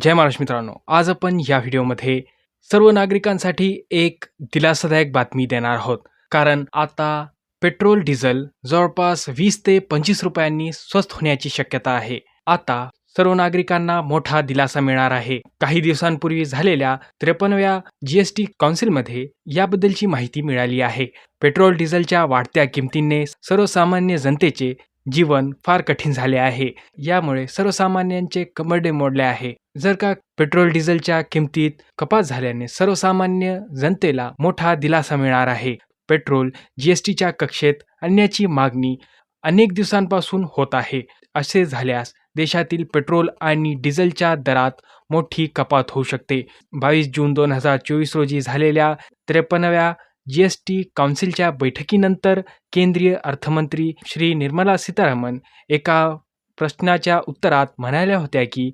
जय महाराष्ट्र मित्रांनो. आज आपण या व्हिडिओमध्ये सर्व नागरिकांसाठी एक दिलासादायक बातमी देणार आहोत. कारण आता पेट्रोल डिझेल जवळपास वीस ते पंचवीस रुपयांनी स्वस्त होण्याची शक्यता आहे. आता सर्व नागरिकांना मोठा दिलासा मिळणार आहे. काही दिवसांपूर्वी झालेल्या त्रेपन्नव्या जीएसटी काउन्सिलमध्ये याबद्दलची माहिती मिळाली आहे. पेट्रोल डिझेलच्या वाढत्या किमतींनी सर्वसामान्य जनतेचे जीवन फार कठीण झाले आहे. यामुळे सर्वसामान्यांचे कमरडे मोडले आहे. जर का पेट्रोल डिझेलच्या किमतीत कपात झाल्याने सर्वसामान्य जनतेला मोठा दिलासा मिळणार आहे. पेट्रोल जीएसटीच्या कक्षेत आणण्याची मागणी अनेक दिवसांपासून होत आहे. असे झाल्यास देशातील पेट्रोल आणि डिझेलच्या दरात मोठी कपात होऊ शकते. बावीस जून दोन हजार चोवीस रोजी झालेल्या त्रेपन्नव्या जी एस टी काउन्सिलच्या बैठकीनंतर केंद्रीय अर्थमंत्री श्री निर्मला सीतारामन एका प्रश्नाच्या उत्तरात म्हणाल्या होत्या की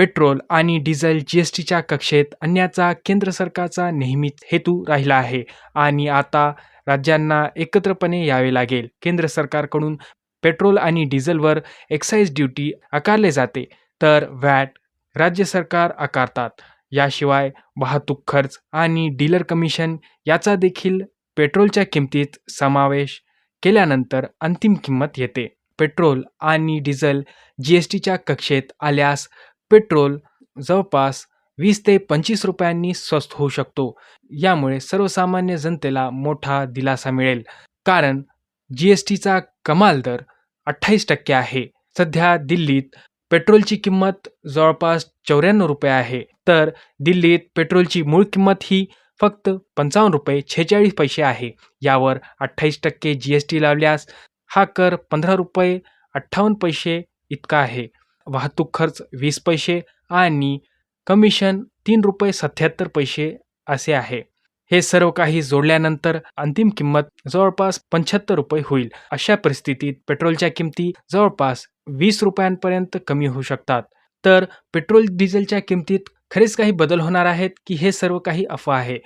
पेट्रोल आणि डिझेल जी एस टीच्या कक्षेत आणण्याचा केंद्र सरकारचा नेहमीच हेतू राहिला आहे. आणि आता राज्यांना एकत्रपणे यावे लागेल. केंद्र सरकारकडून पेट्रोल आणि डिझेलवर एक्साईज ड्युटी आकारले जाते. तर वॅट राज्य सरकार आकारतात. याशिवाय वाहतूक खर्च आणि डीलर कमिशन याचा देखील पेट्रोलच्या किमतीत समावेश केल्यानंतर अंतिम किंमत येते. पेट्रोल आणि डिझेल जी एस टीच्या कक्षेत आल्यास पेट्रोल जवळपास वीस ते पंचवीस रुपयांनी स्वस्त होऊ शकतो. यामुळे सर्वसामान्य जनतेला मोठा दिलासा मिळेल. कारण जी एस टीचा कमाल दर अठ्ठावीस टक्के आहे. सध्या दिल्लीत पेट्रोलची किंमत जवळपास चौऱ्याण्णव रुपये आहे. तर दिल्लीत पेट्रोलची मूळ किंमत ही फक्त पंचावन्न रुपये छेचाळीस पैसे आहे. यावर अठ्ठावीस टक्के जी एस टी लावल्यास हा कर पंधरा रुपये अठ्ठावन्न पैसे इतका आहे. वाहतूक खर्च वीस पैसे आणि कमिशन तीन रुपये सत्याहत्तर पैसे असे आहे. हे सर्व काही जोडल्यानंतर अंतिम किंमत जवळपास पंच्याहत्तर रुपये होईल. अशा परिस्थितीत पेट्रोलच्या किमती जवळपास वीस रुपयांपर्यंत कमी होऊ शकतात. तर पेट्रोल डिझेलच्या किमतीत खरेच काही बदल होणार आहेत की हे सर्व काही अफवा आहे?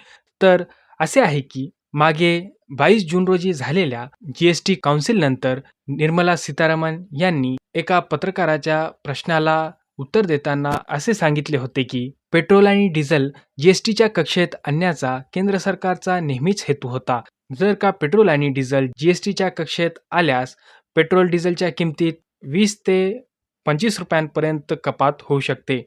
तर असे आहे की मागे बावीस जून रोजी झालेल्या जी एस टी काउन्सिलनंतर निर्मला सीतारामन यांनी एका पत्रकाराच्या प्रश्नाला उत्तर देताना असे सांगितले होते की पेट्रोल आणि डिझेल जी एस टीच्या कक्षेत आणण्याचा केंद्र सरकारचा नेहमीच हेतू होता. जर का पेट्रोल आणि डिझेल जी एस टीच्या कक्षेत आल्यास पेट्रोल डिझेलच्या किमतीत वीस ते पंचवीस रुपयांपर्यंत कपात होऊ शकते.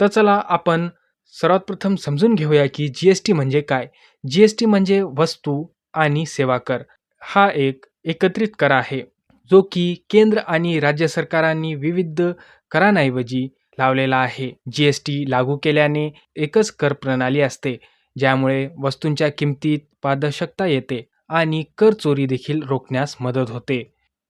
तर चला आपण सर्वात प्रथम समजून घेऊया की जी एस टी म्हणजे काय? जी एस टी म्हणजे वस्तू आणि सेवा कर. हा एक एकत्रित कर आहे. जो की केंद्र आणि राज्य सरकारांनी विविध करांऐवजी लावलेला आहे. जी एस टी लागू केल्याने एकच कर प्रणाली असते ज्यामुळे वस्तूंच्या किमतीत पारदर्शकता येते आणि कर चोरी देखील रोखण्यास मदत होते.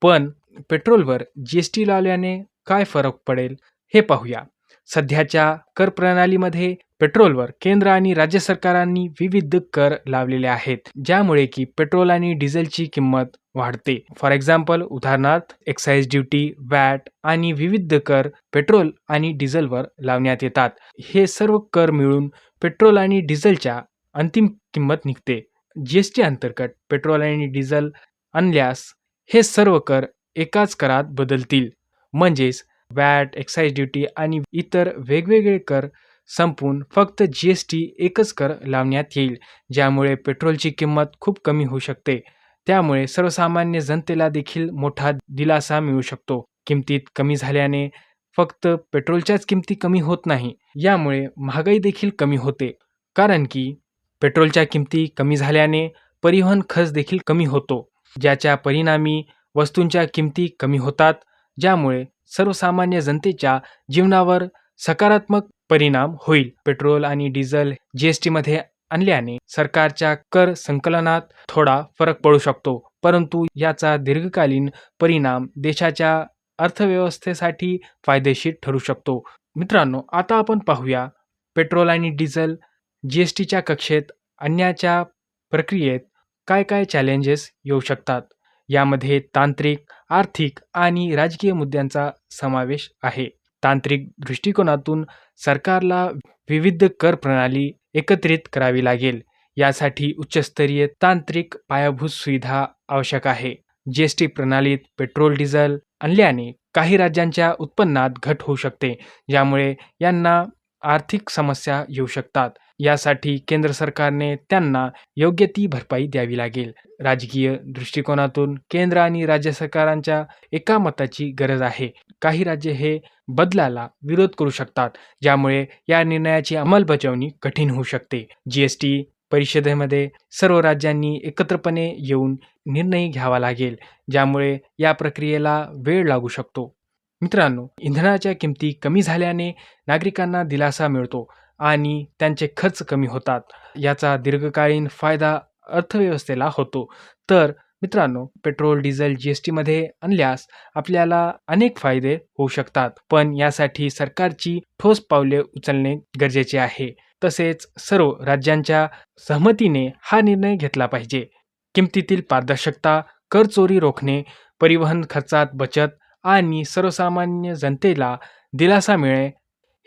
पण पेट्रोलवर जी एस टी लावल्याने काय फरक पडेल हे पाहूया. सध्याच्या कर प्रणालीमध्ये पेट्रोलवर केंद्र आणि राज्य सरकारांनी विविध कर लावलेले आहेत ज्यामुळे की पेट्रोल आणि डिझेलची किंमत वाढते. फॉर एक्झाम्पल उदाहरणार्थ एक्साईज ड्युटी वॅट आणि विविध कर पेट्रोल आणि डिझेलवर लावण्यात येतात. हे सर्व कर मिळून पेट्रोल आणि डिझेलच्या अंतिम किंमत निघते. जी एस टी अंतर्गत पेट्रोल आणि डिझेल आणल्यास हे सर्व कर एकाच करात बदलतील. म्हणजेच वॅट एक्साईज ड्युटी आणि इतर वेगवेगळे कर संपून फक्त जी एस टी एकच कर लावण्यात येईल ज्यामुळे पेट्रोलची किंमत खूप कमी होऊ शकते. त्यामुळे सर्वसामान्य जनतेला देखील मोठा दिलासा मिळू शकतो. किमतीत कमी झाल्याने फक्त पेट्रोलच्याच किमती कमी होत नाही यामुळे महागाई देखील कमी होते. कारण की पेट्रोलच्या किमती कमी झाल्याने परिवहन खर्च देखील कमी होतो ज्याच्या परिणामी वस्तूंच्या किमती कमी होतात ज्यामुळे सर्वसामान्य जनतेच्या जीवनावर सकारात्मक परिणाम होईल. पेट्रोल आणि डिझेल जी एस टीमध्ये आणल्याने सरकारच्या कर संकलनात थोडा फरक पडू शकतो. परंतु याचा दीर्घकालीन परिणाम देशाच्या अर्थव्यवस्थेसाठी फायदेशीर ठरू शकतो. मित्रांनो आता आपण पाहूया पेट्रोल आणि डिझेल जी एस टीच्या कक्षेत आणण्याच्या प्रक्रियेत काय काय चॅलेंजेस येऊ शकतात. यामध्ये तांत्रिक आर्थिक आणि राजकीय मुद्द्यांचा समावेश आहे. तांत्रिक दृष्टिकोनातून सरकारला विविध कर प्रणाली एकत्रित करावी लागेल. यासाठी उच्चस्तरीय तांत्रिक पायाभूत सुविधा आवश्यक आहे. जी एस टी प्रणालीत पेट्रोल डिझेल आणल्याने काही राज्यांच्या उत्पन्नात घट होऊ शकते ज्यामुळे यांना आर्थिक समस्या येऊ शकतात. यासाठी केंद्र सरकारने त्यांना योग्य ती भरपाई द्यावी लागेल. राजकीय दृष्टिकोनातून केंद्र आणि राज्य सरकारांच्या एका मताची गरज आहे. काही राज्ये हे बदलाला विरोध करू शकतात ज्यामुळे या निर्णयाची अंमलबजावणी कठीण होऊ शकते. जीएसटी परिषदेमध्ये सर्व राज्यांनी एकत्रपणे येऊन निर्णय घ्यावा लागेल ज्यामुळे या प्रक्रियेला वेळ लागू शकतो. मित्रांनो इंधनाच्या किमती कमी झाल्याने नागरिकांना दिलासा मिळतो. आणि त्यांचे खर्च कमी होतात. याचा दीर्घकालीन फायदा अर्थव्यवस्थेला होतो. तर मित्रांनो पेट्रोल डिझेल जी एस टीमध्ये आणल्यास आपल्याला अनेक फायदे होऊ शकतात. पण यासाठी सरकारची ठोस पावले उचलणे गरजेचे आहे. तसेच सर्व राज्यांच्या सहमतीने हा निर्णय घेतला पाहिजे. किमतीतील पारदर्शकता कर चोरी रोखणे परिवहन खर्चात बचत आणि सर्वसामान्य जनतेला दिलासा मिळे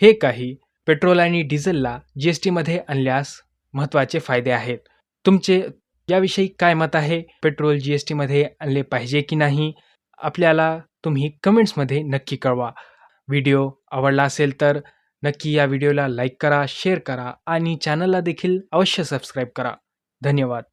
हे काही पेट्रोल आणि डिझेलला जी एस टीमध्ये आणल्यास महत्त्वाचे फायदे आहेत. तुमचे याविषयी काय मत आहे? पेट्रोल जी एस टीमध्ये आणले पाहिजे की नाही? आपल्याला तुम्ही कमेंट्समध्ये नक्की कळवा. व्हिडिओ आवडला असेल तर नक्की या व्हिडिओला लाईक करा शेअर करा आणि चॅनलला देखील अवश्य सबस्क्राईब करा. धन्यवाद.